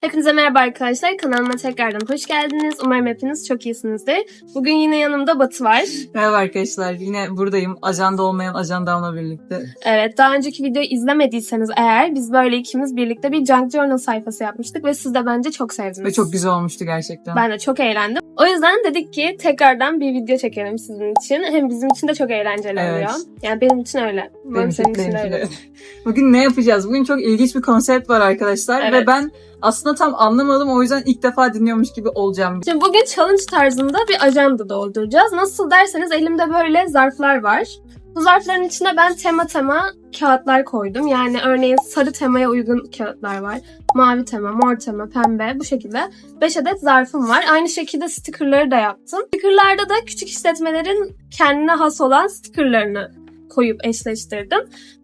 Hepinize merhaba arkadaşlar. Kanalıma tekrardan hoş geldiniz. Umarım hepiniz çok iyisinizdir. Bugün yine yanımda Batı var. Merhaba arkadaşlar. Yine buradayım. Ajanda olmayan ajandamla birlikte. Evet, daha önceki videoyu izlemediyseniz eğer biz böyle ikimiz birlikte bir Junk Journal sayfası yapmıştık ve siz de bence çok sevdiniz. Ve çok güzel olmuştu gerçekten. Ben de çok eğlendim. O yüzden dedik ki tekrardan bir video çekelim sizin için. Hem bizim için de çok eğlenceli Evet. oluyor. Yani benim için öyle. Umarım Benim senin için, öyle. de. Bugün ne yapacağız? Bugün çok ilginç bir konsept var arkadaşlar. Evet. Ve ben aslında tam anlamadım. O yüzden ilk defa dinliyormuş gibi olacağım. Şimdi bugün challenge tarzında bir ajanda dolduracağız. Nasıl derseniz elimde böyle zarflar var. Bu zarfların içine ben tema tema kağıtlar koydum. Yani örneğin sarı temaya uygun kağıtlar var. Mavi tema, mor tema, pembe bu şekilde 5 adet zarfım var. Aynı şekilde stickerları da yaptım. Stickerlarda da küçük işletmelerin kendine has olan stickerlarını koyup eşleştirdim.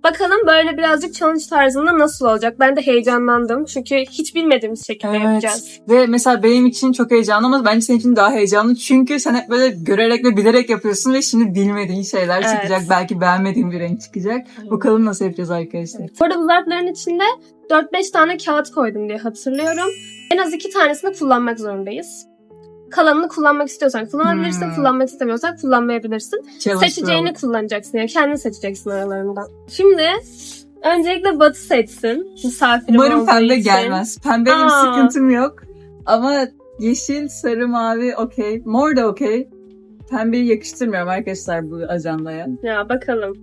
Bakalım böyle birazcık challenge tarzında nasıl olacak? Ben de heyecanlandım. Çünkü hiç bilmediğimiz şekilde Evet. yapacağız. Ve mesela benim için çok heyecanlı ama bence senin için daha heyecanlı. Çünkü sen hep böyle görerek ve bilerek yapıyorsun ve şimdi bilmediğin şeyler Evet. çıkacak. Belki beğenmediğin bir renk çıkacak. Bakalım nasıl yapacağız arkadaşlar. Burada bu zarfların içinde 4-5 tane kağıt koydum diye hatırlıyorum. En az 2 tanesini kullanmak zorundayız. Kalanını kullanmak istiyorsan kullanabilirsin, Hmm. kullanmak istemiyorsan kullanmayabilirsin. Challenge Seçeceğini kullanacaksın yani kendin seçeceksin aralarından. Şimdi öncelikle Batı seçsin. Misafirim Umarım pembe için. gelmez. Pembe Aa. sıkıntım yok. Ama yeşil, sarı, mavi okey. Mor da okey. Pembeyi yakıştırmıyorum arkadaşlar bu ajandaya. Ya bakalım.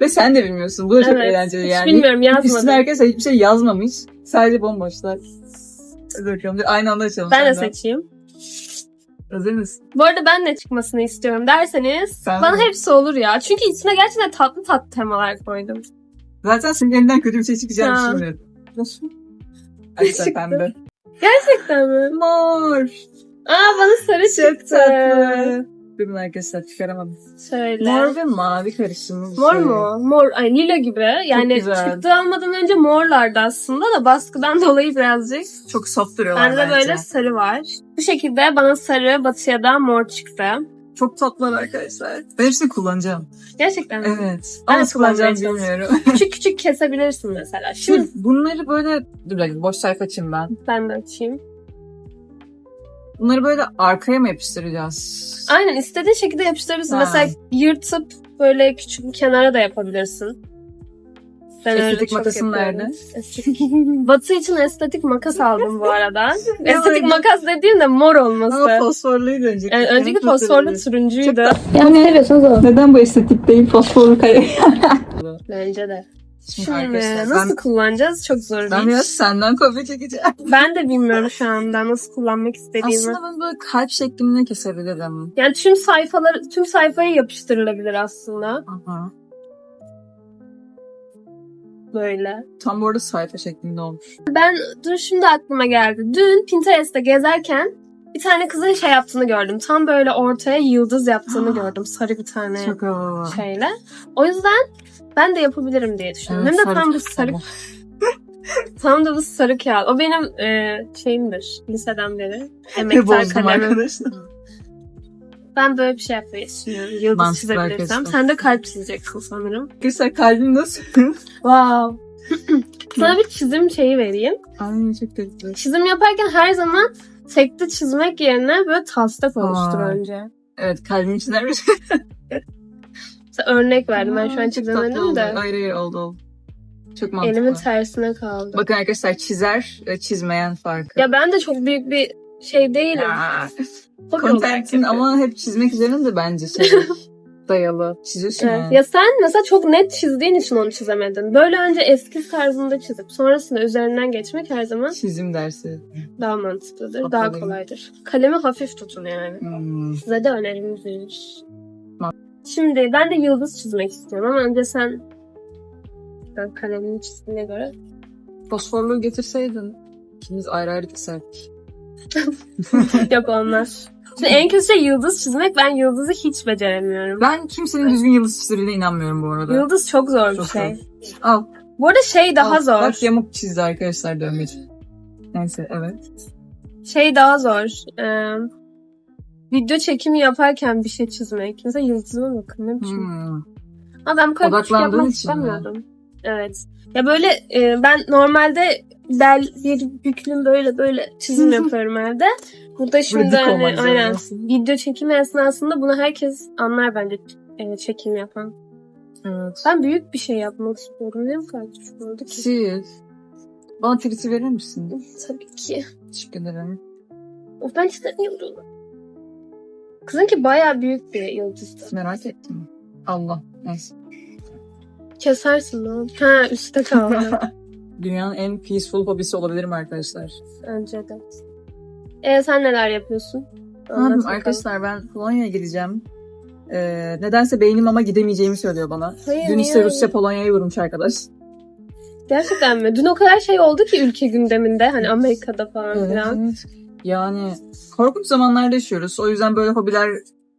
Ve sen de bilmiyorsun. Bu da çok Evet, eğlenceli hiç yani. bilmiyorum, yazmadım. Üstüne arkadaşlar hiçbir şey yazmamış. Sadece bomboşlar. Hadi bakalım. Dur, Aynı anda açalım. Ben de seçeyim. Hazır mısın? Bu arada ben ne çıkmasını istiyorum derseniz Ben bana de. hepsi olur ya. Çünkü içine gerçekten tatlı tatlı temalar koydum. Zaten senin elinden kötü bir şey çıkacağını Ha. Nasıl? Arkadaşlar çıktı? pembe. Gerçekten mi? Mor. Aa bana sarı Çok çıktı. tatlı. Durun arkadaşlar çıkaramadım. Şöyle. Mor ve mavi karışımı. bir Mor şey. mu? Mor. Ay lila gibi. Yani çıktı almadan önce morlardı aslında da baskıdan dolayı birazcık. Çok soft duruyorlar Bende bence. böyle sarı var. Bu şekilde bana sarı, batıya da mor çıktı. Çok tatlılar arkadaşlar. Ben hepsini kullanacağım. Gerçekten mi? Evet. Ben Ama kullanacağım bilmiyorum. küçük küçük kesebilirsin mesela. Şimdi Şimdi bunları böyle... Dur bir dakika boş sayfa açayım ben. ben de açayım. Bunları böyle arkaya mı yapıştıracağız? Aynen istediğin şekilde yapıştırabilirsin. Ha. Mesela yırtıp böyle küçük bir kenara da yapabilirsin. Ben Estetik makasın nerede? Estetik. Batı için estetik makas aldım bu arada. Ne estetik makas dediğim de mor olması. Ama fosforluydu önceki. Yani önceki fosforlu turuncuydu. Yani seviyorsunuz o. Neden bu estetik değil fosforlu kare? Bence de. Şimdi Şimdi arkadaşlar nasıl ben, kullanacağız çok zor bir ben iş. biraz senden kopya çekeceğim. Ben de bilmiyorum şu anda nasıl kullanmak istediğimi. Aslında ben böyle kalp şeklinde kesebilirim. Yani tüm sayfaları, tüm sayfaya yapıştırılabilir aslında. Aha. Böyle. Tam bu arada sayfa şeklinde olmuş. Ben dur şimdi aklıma geldi. Dün Pinterest'te gezerken bir tane kızın şey yaptığını gördüm. Tam böyle ortaya yıldız yaptığını gördüm. Sarı bir tane Çok havalı. şeyle. O yüzden ben de yapabilirim diye düşündüm. Hem de tam bu sarı, tam da bu sarı kağıt. O benim e, şeyimdir liseden beri. Emektar kalemim. arkadaşlar. Ben böyle bir şey yapmayı düşünüyorum. Yıldız Mantıklı çizebilirsem. arkadaşlar. Sen de kalp çizeceksin sanırım. Arkadaşlar kalbim nasıl? Wow. Sana bir çizim şeyi vereyim. Ay çok tatlı. Çizim yaparken her zaman tekte çizmek yerine böyle taslak oluştur Aa. önce. Evet kalbim çizer? Mesela örnek verdim. Ben şu an çizemedim de. Hayır hayır oldu oldu. Çok mantıklı. Elimin tersine kaldı. Bakın arkadaşlar çizer ve çizmeyen farkı. Ya ben de çok büyük bir şey değilim. Contentin ama hep çizmek üzerine de bence şey dayalı. Çiziyorsun Evet. yani. Ya sen mesela çok net çizdiğin için onu çizemedin. Böyle önce eskiz tarzında çizip sonrasında üzerinden geçmek her zaman Çizim dersi. daha mantıklıdır, Bakalım. daha kolaydır. Kalemi hafif tutun yani. Hmm. Size de önerimizdir. Şimdi ben de yıldız çizmek istiyorum ama önce sen ben kalemini çizdiğine göre Fosforluğu getirseydin ikimiz ayrı ayrı keserdik. yok olmaz. Şimdi en kötü şey yıldız çizmek. Ben yıldızı hiç beceremiyorum. Ben kimsenin düzgün yıldız çizdiğine inanmıyorum bu arada. Yıldız çok zor bir Çok şey. zor. Al. Bu arada şey daha al. zor. Bak yamuk çizdi arkadaşlar dövmeci. Neyse evet. Şey daha zor. Ee, video çekimi yaparken bir şey çizmek. Mesela yıldızıma bakın ne biçim. Hmm. Ama ben bu kadar küçük yapmak mi? istemiyordum. Evet. Ya böyle e, ben normalde bel bir büklüm böyle böyle çizim yapıyorum evde. Burada şimdi hani aynen video çekimi esnasında bunu herkes anlar bence e, çekim yapan. Evet. Ben büyük bir şey yapmak istiyorum. Ne bu kadar küçük oldu ki? Siz. Bana tweet'i verir misin? Tabii ki. Teşekkür ederim. Ben istemiyorum. Kızınki bayağı büyük bir yıldızdı. Merak ettim. Allah. Neyse. Kesersin lan. Ha üstte kaldı. Dünyanın en peaceful hobisi olabilirim arkadaşlar. Bence de. E sen neler yapıyorsun? Ne yapayım arkadaşlar ben Polonya'ya gideceğim. Ee, nedense beynim ama gidemeyeceğimi söylüyor bana. Hayır, Dün işte? Rusya Polonya'ya vurmuş arkadaş. Gerçekten mi? Dün o kadar şey oldu ki ülke gündeminde. Hani Amerika'da falan filan. Evet. Yani korkunç zamanlarda yaşıyoruz. O yüzden böyle hobiler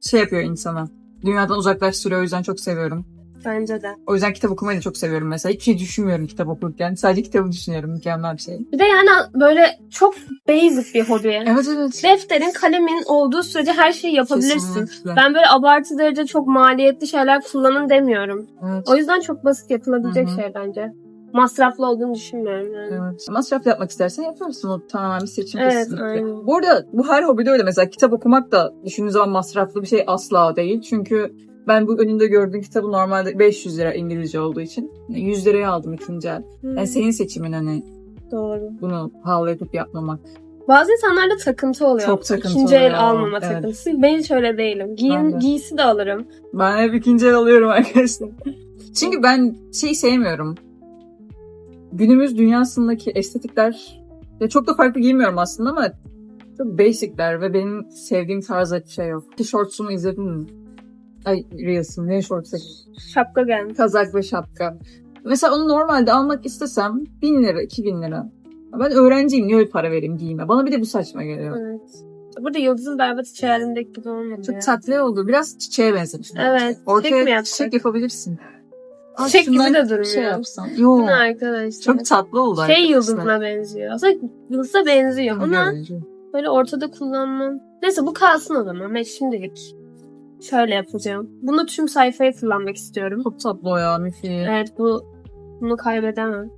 şey yapıyor insana. Dünyadan uzaklaştırıyor. O yüzden çok seviyorum. Bence de. O yüzden kitap okumayı da çok seviyorum mesela. Hiçbir şey düşünmüyorum kitap okurken. Sadece kitabı düşünüyorum. Mükemmel bir şey. Bir de yani böyle çok basic bir hobi. Evet evet. Defterin, kalemin olduğu sürece her şeyi yapabilirsin. Kesinlikle. Ben böyle abartı derece çok maliyetli şeyler kullanın demiyorum. Evet. O yüzden çok basit yapılabilecek Hı hı. şey bence. Masraflı olduğunu düşünmüyorum yani. Evet. Masraf yapmak istersen yaparsın. O tamamen bir seçim Evet, kesinlikle. aynen. Bu arada bu her hobide öyle. Mesela kitap okumak da düşündüğün zaman masraflı bir şey asla değil. Çünkü ben bu önünde gördüğün kitabı normalde 500 lira İngilizce olduğu için 100 liraya aldım ikinci el. Hmm, Yani senin seçimin hani Doğru. bunu pahalı yapıp yapmamak. Bazı insanlarda takıntı oluyor. Çok takıntı İkinci el oluyor. almama Evet. takıntısı. Ben hiç öyle değilim. Ben Giyin, de. giysi de alırım. Ben hep ikinci el alıyorum arkadaşlar. Çünkü ben şey sevmiyorum. Günümüz dünyasındaki estetikler ya çok da farklı giymiyorum aslında ama çok basicler ve benim sevdiğim tarzda şey yok. Shorts'umu izledin mi? Ay Reels'ım ne shorts'u? Şapka gelmiş. Kazak ve şapka. Mesela onu normalde almak istesem 1000 lira, 2000 lira. Ben öğrenciyim niye öyle para vereyim giyime? Bana bir de bu saçma geliyor. Evet. Burada Yıldız'ın berbat içi halindeki gibi olmadı. Çok tatlı oldu. Biraz çiçeğe benzemiş. Evet. çiçek mi Ortaya çiçek yapabilirsin. Çiçek gibi şundan de durmuyor. Şey yapsam. Yo. Bu ne arkadaşlar? Çok tatlı oldu Şey yıldızına benziyor. Aslında yıldıza benziyor ama böyle ortada kullanmam. Neyse bu kalsın o zaman. Ben şimdilik şöyle yapacağım. Bunu tüm sayfaya kullanmak istiyorum. Çok tatlı o ya Mifi. Evet bu bunu kaybedemem.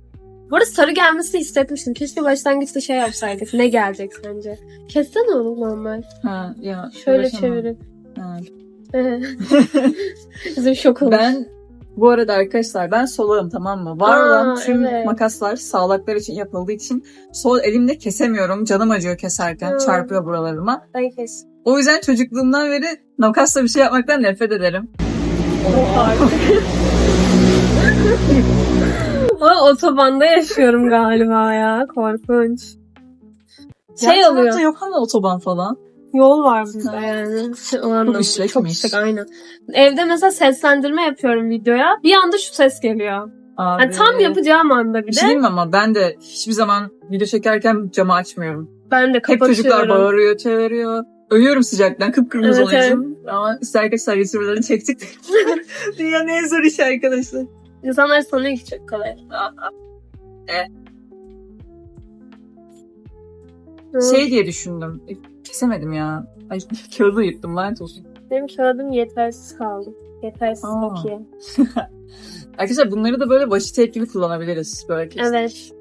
Bu arada sarı gelmesini hissetmiştim. Keşke başlangıçta şey yapsaydık. Ne gelecek sence? Kessene onu normal. Ha, ya, Şöyle uğraşamam. çevirip. Ha. Bizim şok olur. Ben bu arada arkadaşlar ben solağım tamam mı? Var Aa, olan tüm evet. makaslar sağlaklar için yapıldığı için sol elimle kesemiyorum. Canım acıyor keserken. Hı. Çarpıyor buralarıma. Ben kes. O yüzden çocukluğumdan beri makasla bir şey yapmaktan nefret ederim. O otobanda yaşıyorum galiba ya. Korkunç. Şey Yan oluyor. yok ama otoban falan. Yol var burada Ha. yani. O anlamda. işlekmiş. Çok işlek aynen. Evde mesela seslendirme yapıyorum videoya. Bir anda şu ses geliyor. Abi. Yani tam yapacağım anda bir Bir de. şey diyeyim mi ama ben de hiçbir zaman video çekerken camı açmıyorum. ben de Hep kapatıyorum. çocuklar bağırıyor, çeviriyor. Ölüyorum sıcaktan, kıpkırmızı Evet, oluyorum. Ama işte arkadaşlar YouTuber'ları çektik. Dünyanın en zor işi arkadaşlar. İnsanlar sanıyor ki çok kolay. Şey diye düşündüm. Kesemedim ya. Ay kağıdı yırttım lanet olsun. Benim kağıdım yetersiz kaldı. Yetersiz Aa. bakiye. Arkadaşlar bunları da böyle başı tep gibi kullanabiliriz. Böyle kes. Evet.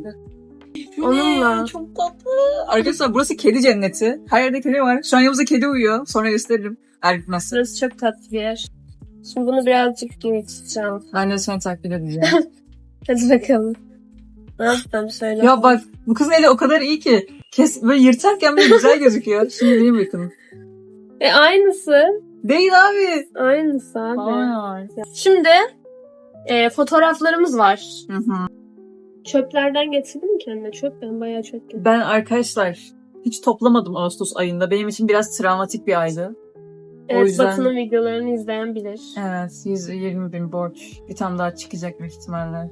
Ne? Onunla. Çok tatlı. Arkadaşlar burası kedi cenneti. Her yerde kedi var. Şu an yanımızda kedi uyuyor. Sonra gösteririm. Eğer gitmezse. Burası çok tatlı bir yer. Şimdi bunu birazcık geçeceğim. Ben de seni taklit edeceğim. Hadi bakalım. Ne yaptım söyle. ya bak bu kızın eli o kadar iyi ki. Kes, böyle yırtarken böyle güzel gözüküyor. Şimdi benim bakın. E aynısı. Değil abi. Aynısı abi. Hayır. Şimdi e, fotoğraflarımız var. Hı hı. Çöplerden getirdim mi kendime? Çöp ben bayağı çöp getirdim. Ben arkadaşlar hiç toplamadım Ağustos ayında. Benim için biraz travmatik bir aydı. Evet yüzden- Batı'nın videolarını izleyen bilir. Evet 120 bin borç. Bir tane daha çıkacak büyük ihtimalle.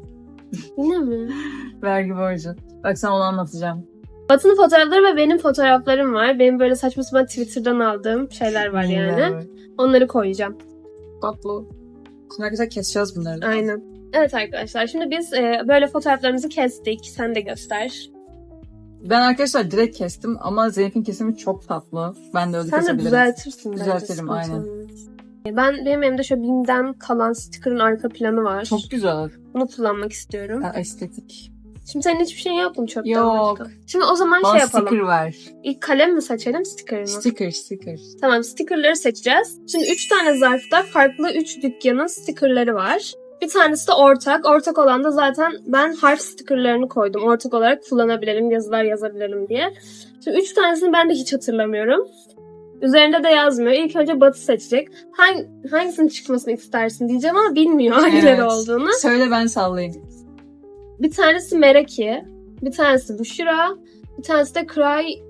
Yine mi? Vergi borcu. Bak sana onu anlatacağım. Batı'nın fotoğrafları ve benim fotoğraflarım var. Benim böyle saçma sapan Twitter'dan aldığım şeyler var yani. Evet. Onları koyacağım. Tatlı. Şimdi arkadaşlar keseceğiz bunları. Aynen. Evet arkadaşlar şimdi biz e, böyle fotoğraflarımızı kestik. Sen de göster. Ben arkadaşlar direkt kestim ama Zeynep'in kesimi çok tatlı. Ben de öyle Sen de kesebilirim. düzeltirsin. bence, Düzeltirim, sıkıntı aynen. olmaz. Ben benim elimde şöyle BİM'den kalan sticker'ın arka planı var. Çok güzel. Bunu kullanmak istiyorum. Ha, estetik. Şimdi senin hiçbir yok mu çöpten Yok. başka? Şimdi o zaman Bana şey yapalım. sticker ver. İlk kalem mi seçelim, sticker mı? Sticker, sticker. Tamam, stickerları seçeceğiz. Şimdi üç tane zarfta farklı üç dükkanın stickerları var. Bir tanesi de ortak. Ortak olan da zaten ben harf stickerlarını koydum. Ortak olarak kullanabilelim, yazılar yazabilirim diye. Şimdi üç tanesini ben de hiç hatırlamıyorum. Üzerinde de yazmıyor. İlk önce Batı seçecek. Hang, hangisinin çıkmasını istersin diyeceğim ama bilmiyor hangileri Evet. olduğunu. Söyle ben sallayayım. Bir tanesi Meraki, bir tanesi Büşra, bir tanesi de Cry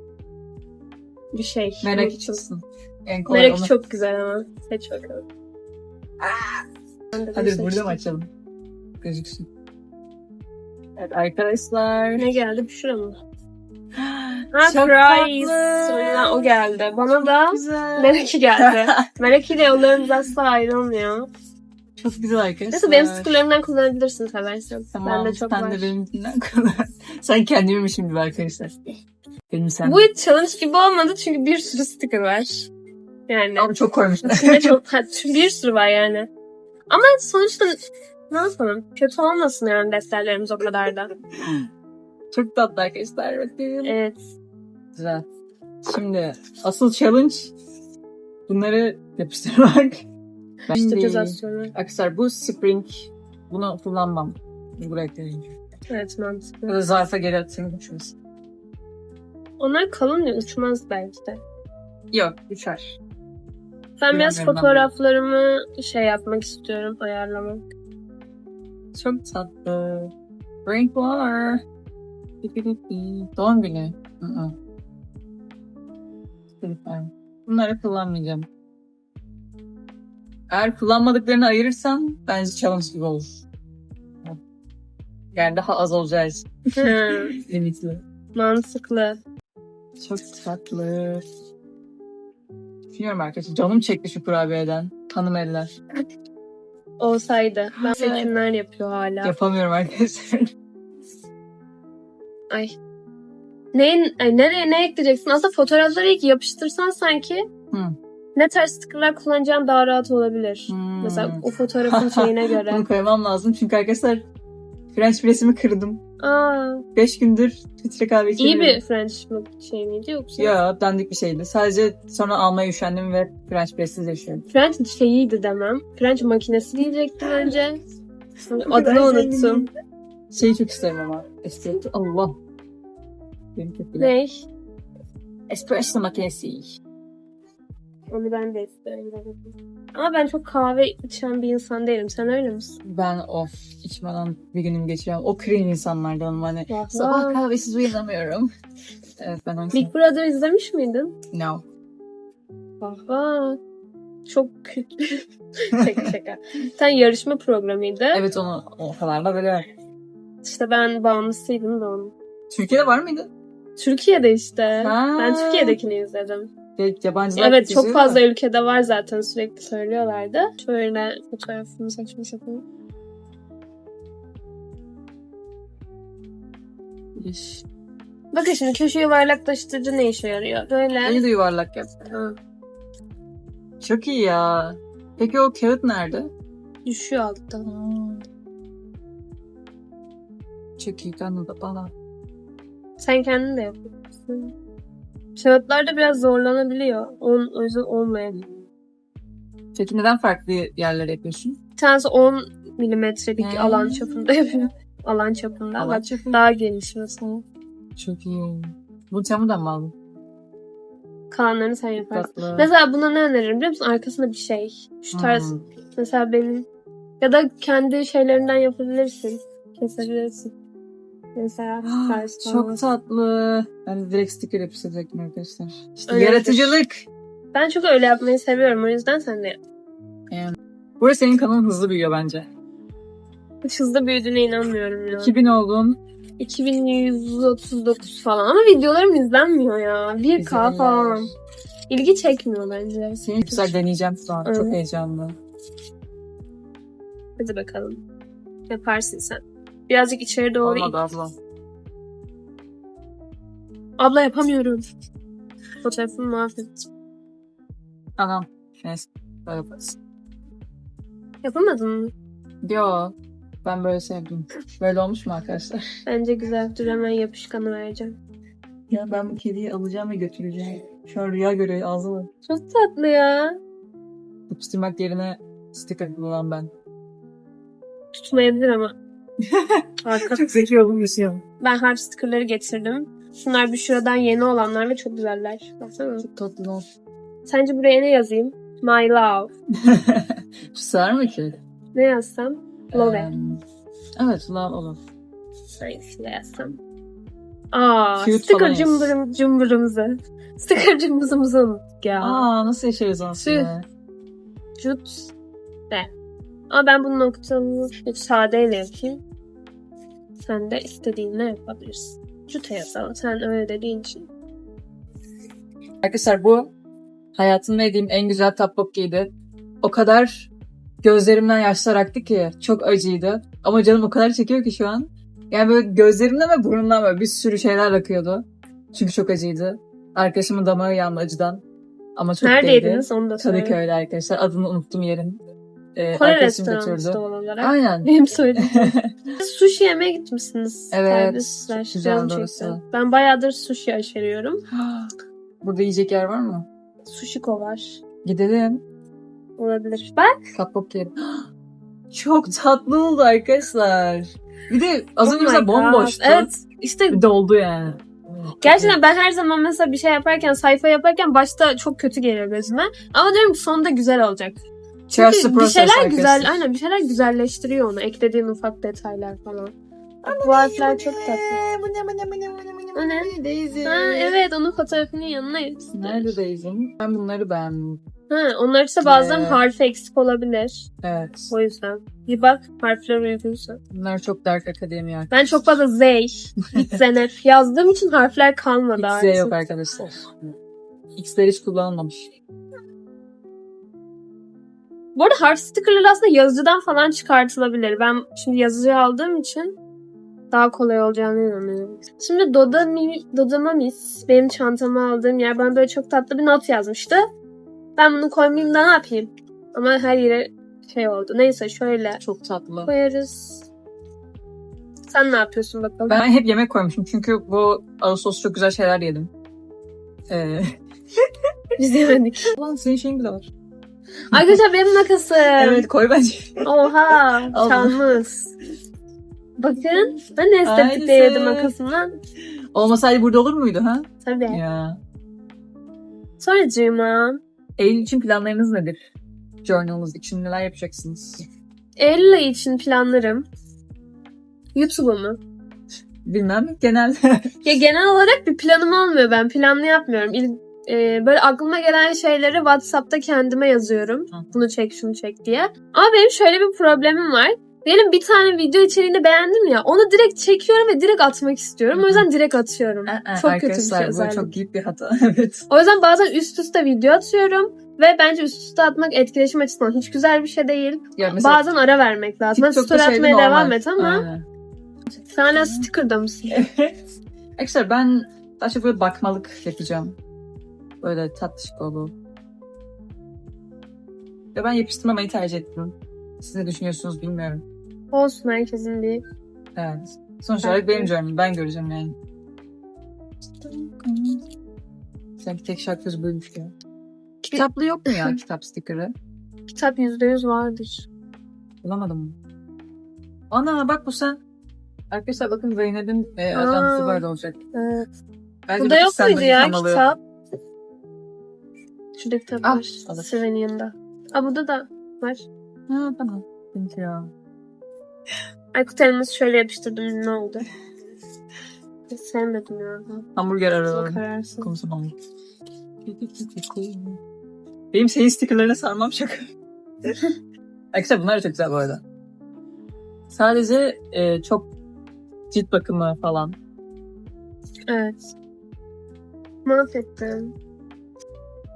bir şey. Merak Unuttum. içilsin. En kolay Meraki onu. çok güzel ama. Seç bakalım. De Hadi seçtim. burada mı açalım? Gözüksün. Evet arkadaşlar. Ne geldi? Büşra mı? Ha, Çok Cry. tatlı. Sonra o geldi. Bana da güzel. Meraki geldi. Meraki ile yollarımız asla ayrılmıyor. Çok güzel arkadaşlar. Neyse benim stickerlarımdan kullanabilirsin seversen. Tamam, Bende çok sen var. de benimkinden kullan. sen kendimmişim gibi arkadaşlar. Benim sen. Bu challenge gibi olmadı çünkü bir sürü sticker var. Yani. Ama çok koymuşlar. İçinde çok ha, bir sürü var yani. Ama sonuçta ne yapalım? Kötü olmasın yani defterlerimiz o kadar da. çok tatlı arkadaşlar. Evet. Güzel. Şimdi asıl challenge bunları yapıştırmak. Ben İşte bu spring. Bunu kullanmam. Buraya koyayım. Evet mantıklı. Ya da zarfa geri atayım şurası. Onlar kalın ya uçmaz belki de. Yok uçar. Ben biraz fotoğraflarımı şey yapmak istiyorum, ayarlamak. Çok tatlı. Renkler. Doğum günü. Hı hı. Bunları kullanmayacağım. Eğer kullanmadıklarını ayırırsan bence challenge gibi olur. Yani daha az olacağız. Hı, Limitli. mantıklı. Çok tatlı. Düşünüyorum arkadaşlar. Canım çekti şu kurabiyeden. Hanım eller. Olsaydı. Ben seçimler yapıyor hala. Yapamıyorum arkadaşlar. Ay. Neyin, ay, nereye ne ekleyeceksin? Aslında fotoğrafları ilk yapıştırsan sanki Hı. Ne tarz stickerlar kullanacağın daha rahat olabilir. Hmm. Mesela o fotoğrafın şeyine göre. Bunu koymam lazım çünkü arkadaşlar French press'imi kırdım. Aa, 5 gündür filtre kahve iyi içemiyorum. bir French mi şey miydi yoksa? Ya dandik bir şeydi. Sadece sonra almaya üşendim ve French press'siz yaşıyorum. French şeyiydi demem. French makinesi diyecektim önce. Adını unuttum. Şeyi çok isterim ama. Espresso. Allah. Benim çok. Ne? Espresso makinesi. Onu ben de isterim. Ama ben çok kahve içen bir insan değilim. Sen öyle misin? Ben of içmeden bir günüm geçiriyorum. O clean insanlardanım hani. Vah Sabah kahvesiz uyanamıyorum. evet ben hangisi? Big Brother izlemiş miydin? No. Vah Çok kötü. şaka şaka. Sen yarışma programıydı. Evet onu o kadar da böyle. İşte ben bağımlısıydım da onun. Türkiye'de var mıydı? Türkiye'de işte. Ha. Ben Türkiye'dekini izledim. Ve Yabancılar Evet çok izliyor fazla ülkede var zaten sürekli söylüyorlardı. Şöyle fotoğrafımı seçmiş yapalım. İş. Bakın şimdi köşe yuvarlaklaştırıcı ne işe yarıyor? Böyle. Beni de yuvarlak yap. Ha, Çok iyi ya. Peki o kağıt nerede? düşüyor altta. Çok iyi kanı da bana. Sen kendin de yapıyorsun. Kağıtlarda biraz zorlanabiliyor. Onun, o yüzden olmayabilir. Peki neden farklı yerlere yapıyorsun? Bir tanesi 10 milimetrelik Hmm. alan çapında yapıyor. Alan çapında. Allah Bak, çapında. daha geniş mesela. Çok iyi. Bu camı mı aldın? Kalanlarını sen yaparsın. Tatlı. Mesela buna ne öneririm biliyor musun? Arkasında bir şey. Şu tarz Hmm. mesela benim ya da kendi şeylerinden yapabilirsin. Kesebilirsin. Mesela falan. Çok tatlı. Ben de direkt sticker yapıştıracaktım arkadaşlar. İşte Öyledir. yaratıcılık. Ben çok öyle yapmayı seviyorum o yüzden sen de yap. Burada senin kanalın hızlı büyüyor bence. Hiç hızlı büyüdüğüne inanmıyorum ya. 2000 oldun. 2139 falan ama videolarım izlenmiyor ya. 1K Güzeller. falan. İlgi çekmiyor bence. Seni güzel deneyeceğim şu an. Çok heyecanlı. Hadi bakalım. Yaparsın sen. Birazcık içeri doğru Olmadı abla. Abla yapamıyorum. Fotoğrafımı mahvet. Anam. Neyse. Böyle yaparız. Yapamadın mı? Yo. Ben böyle sevdim. Böyle olmuş mu arkadaşlar? Bence güzel. Dur hemen yapışkanı vereceğim. Ya ben bu kediyi alacağım ve götüreceğim. Şu an rüya görüyor ağzını. Çok tatlı ya. Yapıştırmak yerine sticker kullanan ben. Tutmayabilir ama. Arka. Çok zeki olmuş ya. Ben harf stickerları getirdim. Şunlar Büşra'dan yeni olanlar ve çok güzeller. Baksana. Çok tatlı. Sence buraya ne yazayım? My love. Sığar mı ki? Ne yazsam? Love. Em, evet love olur. Hangisiyle yazsam? Aa, Cute sticker cımbırım, cımbırımızı. Sticker cımbızımızı unuttuk ya. Aa nasıl yaşarız aslında? Jut de. Ama ben bu noktamı hiç sadeyle yapayım. Sen de istediğinle yapabilirsin. Jute yazalım. Sen öyle dediğin için. Arkadaşlar bu hayatımda yediğim en güzel tteokbokkiydi. O kadar gözlerimden yaşlar aktı ki çok acıydı. Ama canım o kadar çekiyor ki şu an. Yani böyle gözlerimden ve burnumdan böyle bir sürü şeyler akıyordu. Çünkü çok acıydı. Arkadaşımın damarı yandı acıdan. Ama çok. Neredeydiniz onu da söyle. Kadıköy'de arkadaşlar. Adını unuttum yerin. Ee, Kore restoranı olarak. Aynen. Benim söylediğim. sushi yemeye gitmişsiniz. Evet, çok güzel Canım orası. çekti. Ben bayağıdır sushi aşeriyorum. Burada yiyecek yer var mı? Sushiko var. Gidelim. Olabilir. Bak. Tteokbokki yiyelim. Çok tatlı oldu arkadaşlar. Bir de az Oh önce my mesela bomboştu. Evet. İşte Bir doldu yani. Gerçekten ben her zaman mesela bir şey yaparken, sayfa yaparken başta çok kötü geliyor gözüme. Ama diyorum ki sonunda güzel olacak. Çünkü bir şeyler güzel, arkadaşlar. aynen bir şeyler güzelleştiriyor onu. Eklediğin ufak detaylar falan. Bu harfler çok tatlı. O ne? Daisy. Ha, evet onun fotoğrafının yanına yapıştır. Nerede Daisy'm? Ben bunları beğendim. Ha, onlar işte bazen Evet. harfi eksik olabilir. Evet. O yüzden. Bir bak harfler uygunsa. Bunlar çok dark akademi Ben çok fazla Z, Zeynep yazdığım için harfler kalmadı Hiç. Z yok arkadaşlar. X'ler hiç kullanılmamış. Bu arada harf stickerları aslında yazıcıdan falan çıkartılabilir. Ben şimdi yazıcı aldığım için daha kolay olacağını inanıyorum. Şimdi Dodami, Dodamamis benim çantama aldığım yer bana böyle çok tatlı bir not yazmıştı. Ben bunu koymayayım da ne yapayım? Ama her yere şey oldu. Neyse şöyle Çok tatlı. koyarız. Sen ne yapıyorsun bakalım? Ben hep yemek koymuşum çünkü bu Ağustos çok güzel şeyler yedim. Ee, Biz yemedik. Ulan senin şeyin bile var. Arkadaşlar benim makasım. Evet koy bence. Oha. Çalmış. Bakın. Ben de estetikte Aynısı. yedim makasımdan. Olmasaydı burada olur muydu ha? Tabii. Ya. Sonracığıma Eylül için planlarınız nedir? Journalınız için neler yapacaksınız? Eylül ayı için planlarım. YouTube'u mu? Bilmem genel. Ya genel olarak bir planım olmuyor. Ben planlı yapmıyorum. İl- e, böyle aklıma gelen şeyleri WhatsApp'ta kendime yazıyorum. Bunu çek, şunu çek diye. Ama benim şöyle bir problemim var. Diyelim bir tane video içeriğini beğendim ya. Onu direkt çekiyorum ve direkt atmak istiyorum. O yüzden direkt atıyorum. Çok kötü bir şey Arkadaşlar bu çok büyük bir hata. evet. O yüzden bazen üst üste video atıyorum. Ve bence üst üste atmak etkileşim açısından hiç güzel bir şey değil. Ya Bazen ara vermek lazım. TikTok'ta story şeyde atmaya normal. devam et ama Aynen. sen hala sticker'da mısın? Evet. Arkadaşlar ben daha çok böyle bakmalık yapacağım. Böyle tatlışık olur. Ve ben yapıştırmamayı tercih ettim. Siz ne düşünüyorsunuz bilmiyorum. Olsun herkesin bir Evet. Sonuç olarak benim journalım. Ben göreceğim yani. Sanki tek şarkı bölmüş ya. Kitaplı yok mu ya kitap sticker'ı? kitap %100 vardır. Bulamadım mı? Ana bak bu sen. Arkadaşlar bakın Zeynep'in e, Aa. ajansı böyle olacak. Evet. Bence Burada bir yok muydu ya kitap? Şurada kitap Ah, var. Seven'in yanında. Aa burada da var. Ha tamam. Thank you. Aykut elması şöyle yapıştırdım ne oldu? Hiç sevmedim ya. Hamburger aralarım. kararsın. Konuşamam. Benim senin stickerlarına sarmam şaka. Arkadaşlar bunlar da çok güzel bu arada. Sadece e, çok cilt bakımı falan. Evet. Mahvettim.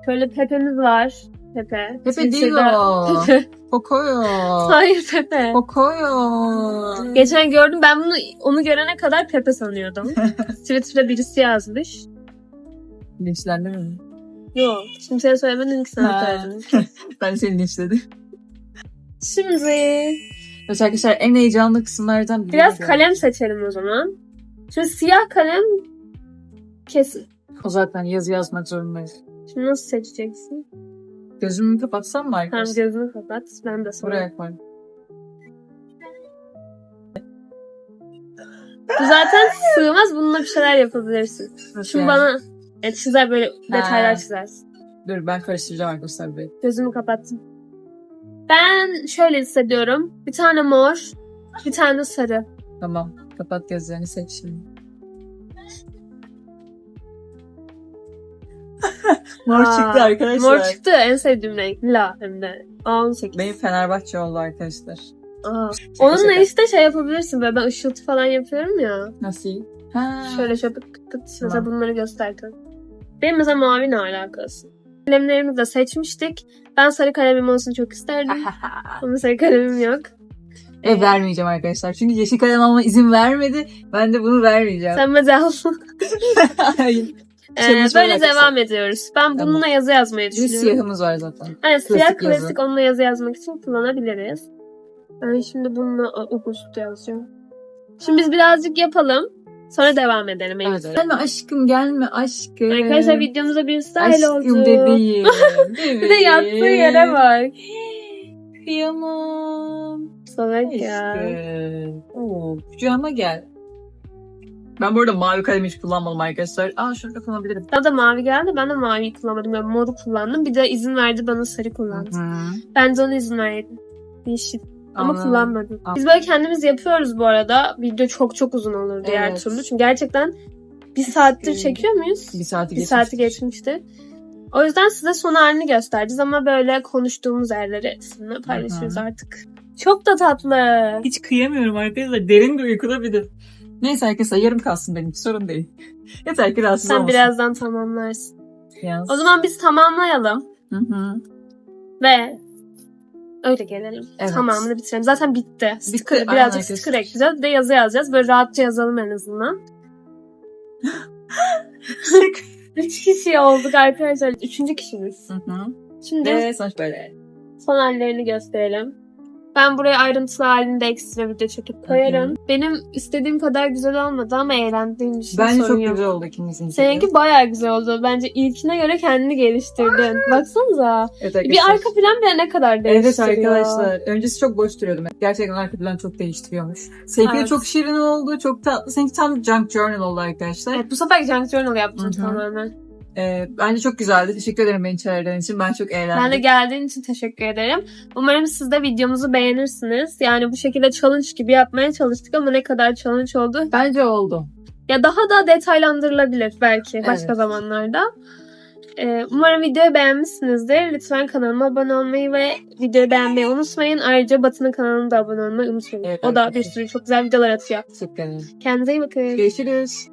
Şöyle Pepe'miz var. Pepe. Pepe değil o. Pepe. Kokoyo. Hayır Pepe. Kokoyo. Geçen gördüm ben bunu onu görene kadar Pepe sanıyordum. Twitter'da birisi yazmış. Linçlendi mi? Yok. Kimseye söylemedin ki sana söyledim. Ben seni linçledim. Şimdi Evet arkadaşlar en heyecanlı kısımlardan biri. Biraz kalem seçelim o zaman. Şimdi siyah kalem kesin. O zaten yazı yazmak zorundayız. Şimdi nasıl seçeceksin? Gözümü kapatsam mı Tamam arkadaşlar? gözünü kapat. Ben de sonra. Buraya koy. Bu zaten sığmaz. Bununla bir şeyler yapabilirsin. Şimdi yani? bana e, çizer böyle detaylar çizersin. Dur ben karıştıracağım arkadaşlar bir. Gözümü kapattım. Ben şöyle hissediyorum. Bir tane mor, bir tane sarı. Tamam. Kapat gözlerini seç şimdi. Mor Aa, çıktı arkadaşlar. Mor çıktı. En sevdiğim renk. La hem de. A18. Benim Fenerbahçe oldu arkadaşlar. Aa. Şaka Onunla şaka. işte şey yapabilirsin. Böyle ben ışıltı falan yapıyorum ya. Nasıl? Ha. Şöyle şöyle pıt pıt. Mesela Tamam. bunları gösterdim. Benim mesela mavi ne alakası? Kalemlerimizi de seçmiştik. Ben sarı kalemim olsun çok isterdim. Ama sarı kalemim yok. e vermeyeceğim arkadaşlar. Çünkü yeşil kalem alma izin vermedi. Ben de bunu vermeyeceğim. Sen mesela Hayır. Ee, böyle alakası. devam ediyoruz. Ben bununla Tamam. yazı yazmayı düşünüyorum. siyahımız var zaten. Evet, siyah klasik yazı. klasik onunla yazı yazmak için kullanabiliriz. Ben şimdi bununla August yazacağım. Şimdi biz birazcık yapalım. Sonra devam edelim. Evet. Gelme aşkım gelme aşkım. Arkadaşlar videomuzda bir style Aşkım oldu. bebeğim. Bir de yattığı yere bak. Kıyamam. Salak ya. Aşkım. Oo, kucağıma gel. Ben burada mavi kalem hiç kullanmadım arkadaşlar. Aa şunu da kullanabilirim. Bana da mavi geldi. Ben de maviyi kullanmadım. Ben moru kullandım. Bir de izin verdi bana sarı kullandı. Ben de ona izin verdim. Yeşil. Ama Anladım. kullanmadım. Anladım. Biz böyle kendimiz yapıyoruz bu arada. Video çok çok uzun olur diğer Evet. türlü. Çünkü gerçekten bir saattir çekiyor muyuz? Bir saati Bir saati geçmişti. O yüzden size son halini göstereceğiz ama böyle konuştuğumuz yerleri sizinle paylaşıyoruz Hı hı. artık. Çok da tatlı. Hiç kıyamıyorum arkadaşlar. Derin bir uykuda bir de. Neyse arkadaşlar yarım kalsın benimki sorun değil. Yeter ki rahatsız Sen olmasın. birazdan tamamlarsın. Yalnız- O zaman biz tamamlayalım Hı hı. ve öyle gelelim. Evet. Tamamını bitirelim. Zaten bitti. Sticker, aynen birazcık arkadaşlar. sticker ekleyeceğiz. Bir de yazı yazacağız. Böyle rahatça yazalım en azından. Üç kişi olduk arkadaşlar. Üçüncü kişimiz. Hı hı. Şimdi Ve sonuç böyle. son hallerini gösterelim. Ben buraya ayrıntılı halinde ekstra video çekip koyarım. Benim istediğim kadar güzel olmadı ama eğlendiğim için Bence sorun çok yok. güzel oldu ikinizin. Seninki bayağı güzel oldu. Bence ilkine göre kendini geliştirdin. Baksanıza. Evet Bir arkadaşlar. arka plan bile ne kadar Evet değiştiriyor. arkadaşlar. Öncesi çok boş duruyordu. Gerçekten arka plan çok değiştiriyormuş. Seninki Evet. çok şirin oldu. Çok tatlı. Seninki tam junk journal oldu arkadaşlar. Evet bu sefer Junk Journal yaptım tamamen. Ee, bence çok güzeldi. Teşekkür ederim beni çağırdığın için. Ben çok eğlendim. Ben de geldiğin için teşekkür ederim. Umarım siz de videomuzu beğenirsiniz. Yani bu şekilde challenge gibi yapmaya çalıştık ama ne kadar challenge oldu. Bence oldu. Ya daha da detaylandırılabilir belki başka Evet. zamanlarda. Ee, umarım videoyu beğenmişsinizdir. Lütfen kanalıma abone olmayı ve videoyu beğenmeyi unutmayın. Ayrıca Batı'nın kanalına da abone olmayı unutmayın. Evet, o da bir sürü çok güzel videolar atıyor. Teşekkür ederim. Kendinize iyi bakın. Görüşürüz.